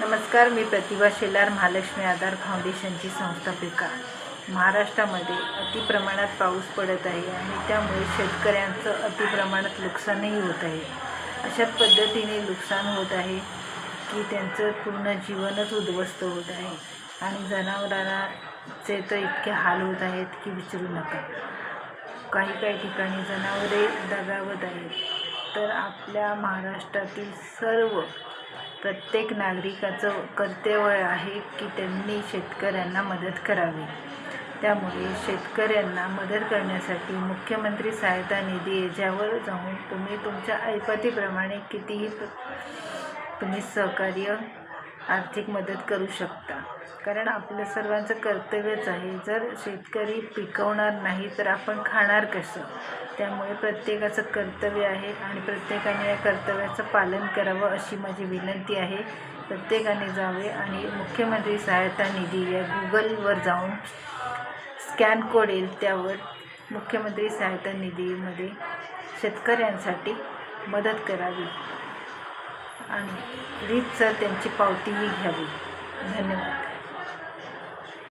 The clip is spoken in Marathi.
नमस्कार मी प्रतिभा शेलार महालक्ष्मी आधार फाउंडेशनची संस्थापिका महाराष्ट्रामध्ये अतिप्रमाणात पाऊस पडत आहे आणि त्यामुळे शेतकऱ्यांचं अतिप्रमाणात नुकसानही होत आहे. अशा पद्धतीने नुकसान होत आहे की त्यांचं पूर्ण जीवनच उद्ध्वस्त होत आहे आणि जनावरांचे तर इतके हाल होत आहेत की विचारू नका. काही काही ठिकाणी जनावरे दगावत आहेत. तर आपल्या महाराष्ट्रातील सर्व प्रत्येक नागरिकाचं कर्तव्य आहे की त्यांनी शेतकऱ्यांना मदत करावी. त्यामुळे शेतकऱ्यांना मदत करण्यासाठी मुख्यमंत्री सहायता निधी याच्यावर जाऊन तुम्ही तुमच्या ऐपतीप्रमाणे कितीही तुम्ही सहकार्य आर्थिक मदत करू शकता. कारण आपलं सर्वांचं कर्तव्यच आहे. जर शेतकरी पिकवणार नाही तर आपण खाणार कसं? त्यामुळे प्रत्येकाचं कर्तव्य आहे आणि प्रत्येकाने या कर्तव्याचं पालन करावं अशी माझी विनंती आहे. प्रत्येकाने जावे आणि मुख्यमंत्री सहायता निधी या गुगलवर जाऊन स्कॅन कोड येईल त्यावर मुख्यमंत्री सहायता निधीमध्ये शेतकऱ्यांसाठी मदत करावी. आणि रीतसर त्यांची पावतीही घ्यावी. धन्यवाद.